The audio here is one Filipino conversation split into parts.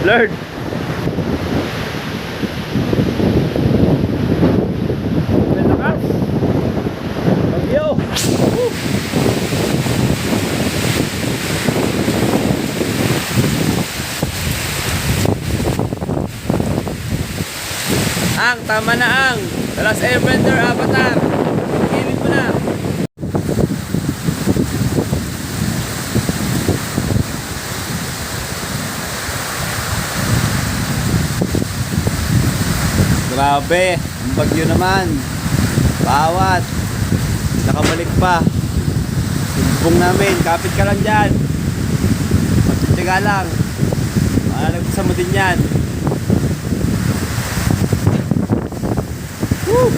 Woo! Ang, tama na ang! The last airbender avatar! Kilid mo na! Grabe, ang bagyo naman. Bawat. Nakabalik pa. Sumbong namin, kapit ka lang dyan. Magtitiga lang. Malagpasan mo din yan. Woo!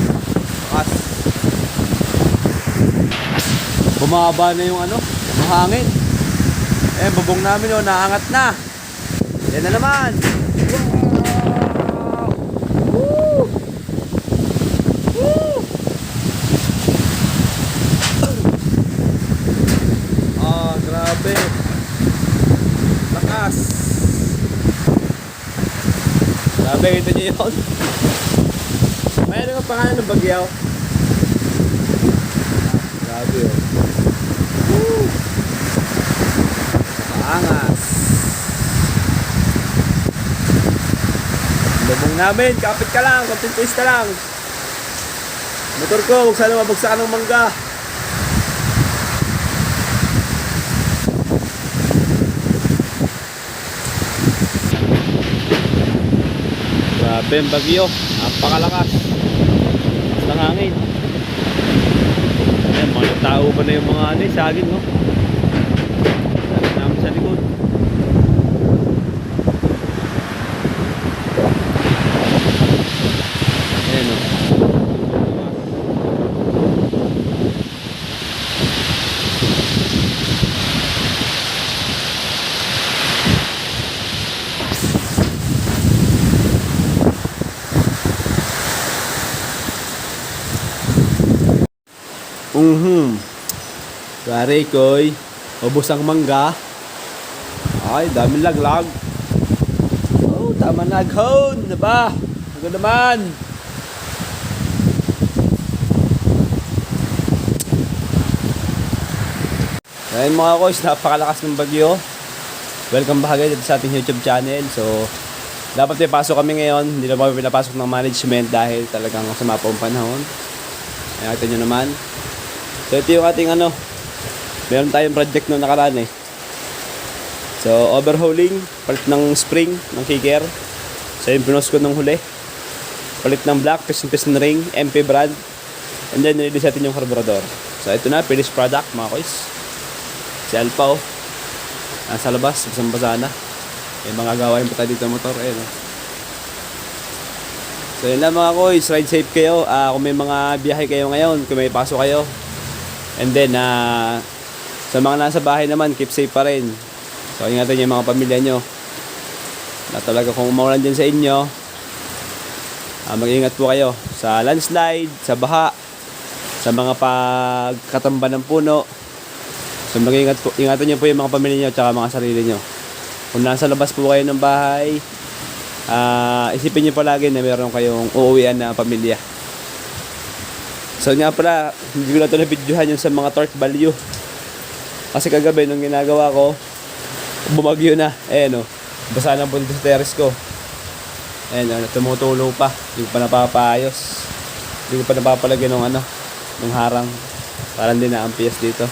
Bumaba na yung ano, yung hangin. Eh, bubong namin oh, naangat na. Yan na naman. Wow! Woo! Woo! Ah, grabe. Lakas. Grabe, ito niyo yun. May ano nga pangalan ng bagyaw? Grabe oh. Woo! Paangas. Lubong namin, kapit ka lang, konting twist ka lang. Motor ko, huwag sana mabagsakan ng mangga. Grabe ang bagyo, napakalakas. Lakas ng hangin. Ayan, mga tao pa na yung mga ano, eh, saging, no? Sabi namin sa likod. Ayan, no? Mhm. Pare koy, ubos ang mangga. Ay, daming laglag. Oh, tama na aghon, diba? Ano naman? Ayan mga koys, napakalakas ng bagyo. Welcome back again sa ating YouTube channel. So, dapat may pasok kami ngayon. Hindi na kami pinapasok ng management dahil talagang masama pa ang panahon. Ito nyo naman. So ito yung ating ano, meron tayong project nung nakaraan eh. So overhauling, palit ng spring, ng kicker. So yung pinos ko nung huli. Palit ng black, piston piston ring, MP brand. And then nililis natin yung carburetor. So ito na, finished product mga koys. Si Alpha oh. Nasa labas, basang basa na. May mga gawain pa tayo dito ng motor. Ayun oh. So yun lang mga koys, ride safe kayo. Ah, kung may mga biyahe kayo ngayon, kung may pasok kayo, And then, ah, sa mga nasa bahay naman, keep safe pa rin. So, ingatan niyo yung mga pamilya nyo. Na talaga kung umulan dyan sa inyo, ah, mag-ingat po kayo sa landslide, sa baha, sa mga pagkatamba ng puno. So, mag-ingat po, ingatan niyo po yung mga pamilya nyo at mga sarili nyo. Kung nasa labas po kayo ng bahay, ah, isipin niyo palagi na meron kayong uuwian na pamilya. So nga pala, hindi ko na ito na-videohan yung sa mga torque value. Kasi kagabi nung ginagawa ko, bumagyo na. Ayan o, basa po dito sa terrace ko. Ayan o, tumutulo pa. Hindi ko pa napapayos. Hindi ko pa napapalagyan ng ano, ng harang. Parang din na ampias dito.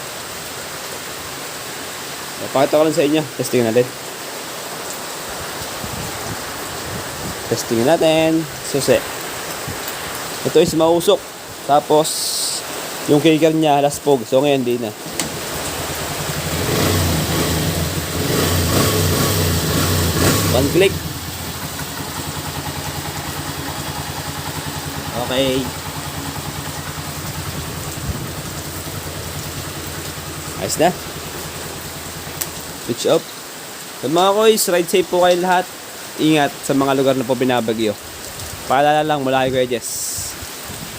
So, pakita ko lang sa inyo. Testing natin. Testing natin. Susi. Ito is mausok. Tapos, yung kicker niya, laspog. So, ngayon, di na. One click. Okay. Ayos na. Switch off. So, mga koys, ride safe po kayo lahat. Ingat sa mga lugar na po binabagyo. Paalala lang mula kay Kuya Jess.